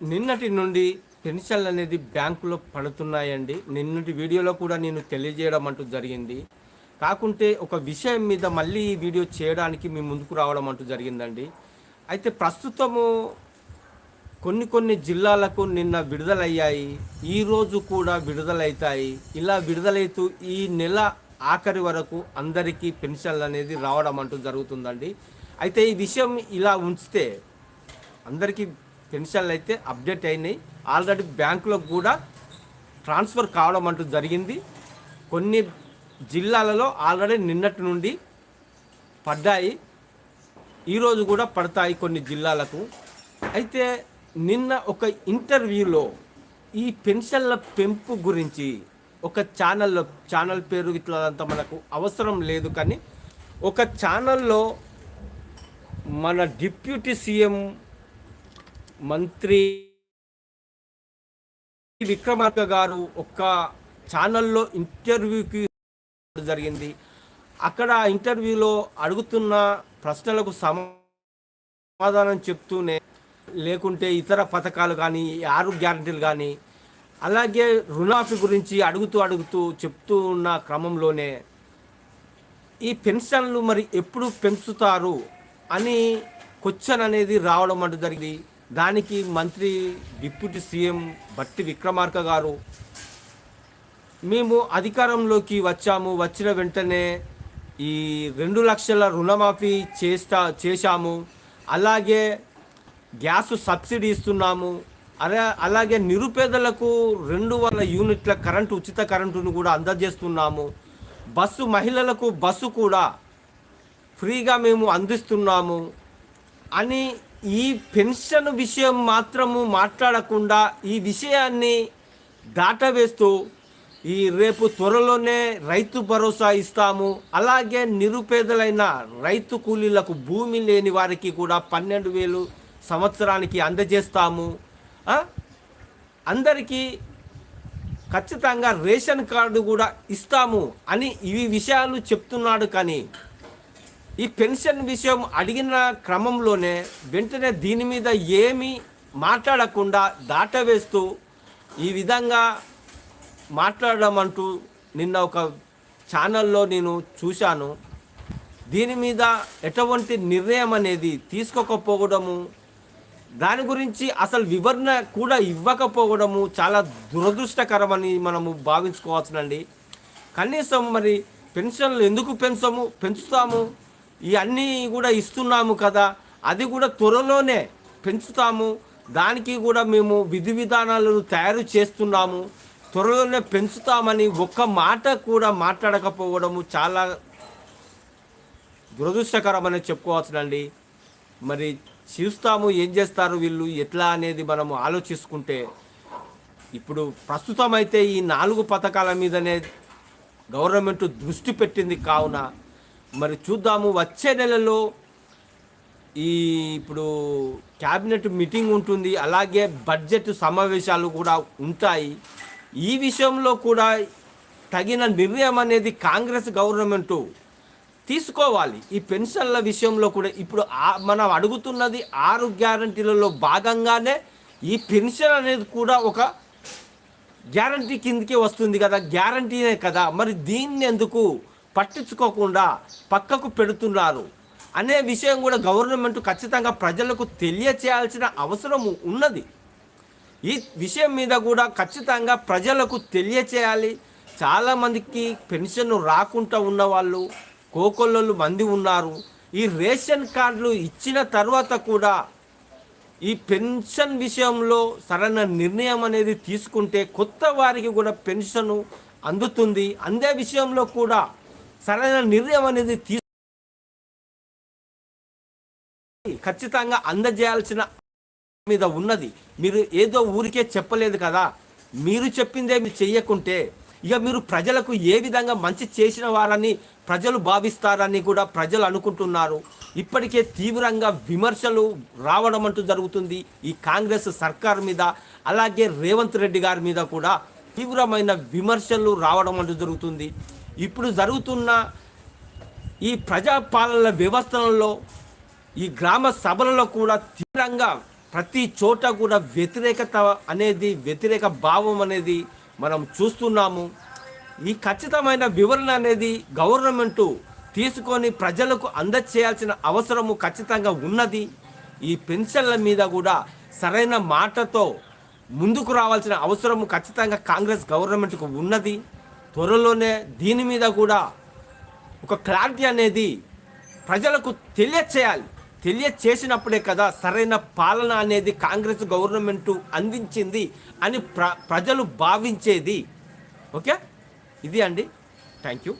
నిన్నటి నుండి పెన్షన్లు అనేది బ్యాంకులో పడుతున్నాయండి. నిన్నటి వీడియోలో కూడా నేను తెలియజేయడం అంటూ జరిగింది. కాకుంటే ఒక విషయం మీద మళ్ళీ ఈ వీడియో చేయడానికి మీ ముందుకు రావడం అంటూ జరిగిందండి. అయితే ప్రస్తుతము కొన్ని కొన్ని జిల్లాలకు నిన్న విడుదలయ్యాయి. ఈ రోజు కూడా విడుదలవుతాయి ఇలా విడుదలైతూ ఈ నెల ఆఖరి వరకు అందరికీ పెన్షన్లు అనేది రావడం అంటూ జరుగుతుందండి. అయితే ఈ విషయం ఇలా ఉంచితే అందరికీ పెన్షన్లు అయితే అప్డేట్ అయినాయి. ఆల్రెడీ బ్యాంకులకు కూడా ట్రాన్స్ఫర్ కావడం అంటూ జరిగింది. కొన్ని జిల్లాలలో ఆల్రెడీ నిన్నటి నుండి పడ్డాయి. ఈరోజు కూడా పడతాయి కొన్ని జిల్లాలకు. అయితే నిన్న ఒక ఇంటర్వ్యూలో ఈ పెన్షన్ల పెంపు గురించి ఒక ఛానల్లో ఛానల్ పేరు ఇట్లా మనకు అవసరం లేదు కానీ ఒక ఛానల్లో మన డిప్యూటీ సీఎం మంత్రి విక్రమార్క గారు ఒక ఛానల్లో ఇంటర్వ్యూకి జరిగింది. అక్కడ ఇంటర్వ్యూలో అడుగుతున్న ప్రశ్నలకు సమాధానం చెప్తూనే లేకుంటే ఇతర పథకాలు కానీ ఆరు గ్యారంటీలు కానీ అలాగే రుణాఫీ గురించి అడుగుతూ అడుగుతూ చెప్తూ ఉన్న క్రమంలోనే ఈ పెన్షన్లు మరి ఎప్పుడు పెంచుతారు అని క్వశ్చన్ అనేది రావడం అంటూ జరిగింది. దానికి మంత్రి డిప్యూటీ సీఎం బట్టి విక్రమార్క గారు మేము అధికారంలోకి వచ్చాము వచ్చిన వెంటనే ఈ రెండు లక్షల రుణమాఫీ చేస్తా చేశాము. అలాగే గ్యాస్ సబ్సిడీ ఇస్తున్నాము. అలా అలాగే నిరుపేదలకు రెండు వందల యూనిట్ల కరెంటు ఉచిత కరెంటును కూడా అందజేస్తున్నాము. బస్సు మహిళలకు బస్సు కూడా ఫ్రీగా మేము అందిస్తున్నాము అని ఈ పెన్షన్ విషయం మాత్రము మాట్లాడకుండా ఈ విషయాన్ని దాటవేస్తూ ఈ రేపు త్వరలోనే రైతు భరోసా ఇస్తాము. అలాగే నిరుపేదలైన రైతు కూలీలకు భూమి లేని వారికి కూడా పన్నెండు వేలు సంవత్సరానికి అందజేస్తాము. అందరికీ ఖచ్చితంగా రేషన్ కార్డు కూడా ఇస్తాము అని ఇవి విషయాలు చెప్తున్నాడు కానీ ఈ పెన్షన్ విషయం అడిగిన క్రమంలోనే వెంటనే దీని మీద ఏమీ మాట్లాడకుండా దాటవేస్తూ ఈ విధంగా మాట్లాడడం అంటూ నిన్న ఒక ఛానల్లో నేను చూశాను. దీని మీద ఎటువంటి నిర్ణయం అనేది తీసుకోకపోవడము దాని గురించి అసలు వివరణ కూడా ఇవ్వకపోవడము చాలా దురదృష్టకరమని మనము భావించుకోవచ్చునండి కనీసం మరి పెన్షన్లు ఎందుకు పెంచము పెంచుతాము? ఇవన్నీ కూడా ఇస్తున్నాము కదా. అది కూడా త్వరలోనే పెంచుతాము. దానికి కూడా మేము విధి విధానాలను తయారు చేస్తున్నాము. త్వరలోనే పెంచుతామని ఒక్క మాట కూడా మాట్లాడకపోవడము చాలా దురదృష్టకరమని చెప్పుకోవచ్చునండి. మరి చూస్తాము ఏం చేస్తారు వీళ్ళు ఎట్లా అనేది మనము ఆలోచించుకుంటే ఇప్పుడు ప్రస్తుతం అయితే ఈ నాలుగు పథకాల మీదనే గవర్నమెంట్ దృష్టి పెట్టింది కావున మరి చూద్దాము. వచ్చే నెలలో ఈ ఇప్పుడు క్యాబినెట్ మీటింగ్ ఉంటుంది. అలాగే బడ్జెట్ సమావేశాలు కూడా ఉంటాయి. ఈ విషయంలో కూడా తగిన నిర్ణయం అనేది కాంగ్రెస్ గవర్నమెంటు తీసుకోవాలి. ఈ పెన్షన్ల విషయంలో కూడా ఇప్పుడు ఆ- మనం అడుగుతున్నది ఆరు గ్యారంటీలలో భాగంగానే ఈ పెన్షన్ అనేది కూడా ఒక గ్యారంటీ కిందకి వస్తుంది కదా. గ్యారంటీనే కదా. మరి దీన్ని ఎందుకు పట్టించుకోకుండా పక్కకు పెడుతున్నారు. అనే విషయం కూడా గవర్నమెంట్ ఖచ్చితంగా ప్రజలకు తెలియచేయాల్సిన అవసరం ఉన్నది. ఈ విషయం మీద కూడా ఖచ్చితంగా ప్రజలకు తెలియచేయాలి. చాలామందికి పెన్షన్ రాకుండా ఉన్నవాళ్ళు కోకొల్లలు మంది ఉన్నారు. ఈ రేషన్ కార్డులు ఇచ్చిన తర్వాత కూడా ఈ పెన్షన్ విషయంలో సరైన నిర్ణయం అనేది తీసుకుంటే కొత్త వారికి కూడా పెన్షన్ అందుతుంది. అందే విషయంలో కూడా సరైన నిర్ణయం అనేది తీ ఖచ్చితంగా అందజేయాల్సిన మీద ఉన్నది. మీరు ఏదో ఊరికే చెప్పలేదు కదా. మీరు చెప్పిందే మీరు చెయ్యకుంటే ఇక మీరు ప్రజలకు ఏ విధంగా మంచి చేసిన వారని ప్రజలు భావిస్తారని కూడా ప్రజలు అనుకుంటున్నారు. ఇప్పటికే తీవ్రంగా విమర్శలు రావడం అంటూ జరుగుతుంది. ఈ కాంగ్రెస్ సర్కార్ మీద అలాగే రేవంత్ రెడ్డి గారి మీద కూడా తీవ్రమైన విమర్శలు రావడం అంటూ జరుగుతుంది. ఇప్పుడు జరుగుతున్న ఈ ప్రజాపాలన వ్యవస్థలలో ఈ గ్రామ సభలలో కూడా తీవ్రంగా ప్రతి చోట కూడా వ్యతిరేకత అనేది వ్యతిరేక భావం అనేది మనం చూస్తున్నాము. ఈ ఖచ్చితమైన వివరణ అనేది గవర్నమెంట్ తీసుకొని ప్రజలకు అందచేయాల్సిన అవసరము ఖచ్చితంగా ఉన్నది. ఈ పెన్షన్ల మీద కూడా సరైన మాటతో ముందుకు రావాల్సిన అవసరము ఖచ్చితంగా కాంగ్రెస్ గవర్నమెంట్కు ఉన్నది. త్వరలోనే దీని మీద కూడా ఒక క్లారిటీ అనేది ప్రజలకు తెలియచేయాలి. తెలియచేసినప్పుడే కదా సరైన పాలన అనేది కాంగ్రెస్ గవర్నమెంట్ అందించింది అని ప్ర ప్రజలు భావించేది. ఓకే? ఇది అండి. Thank you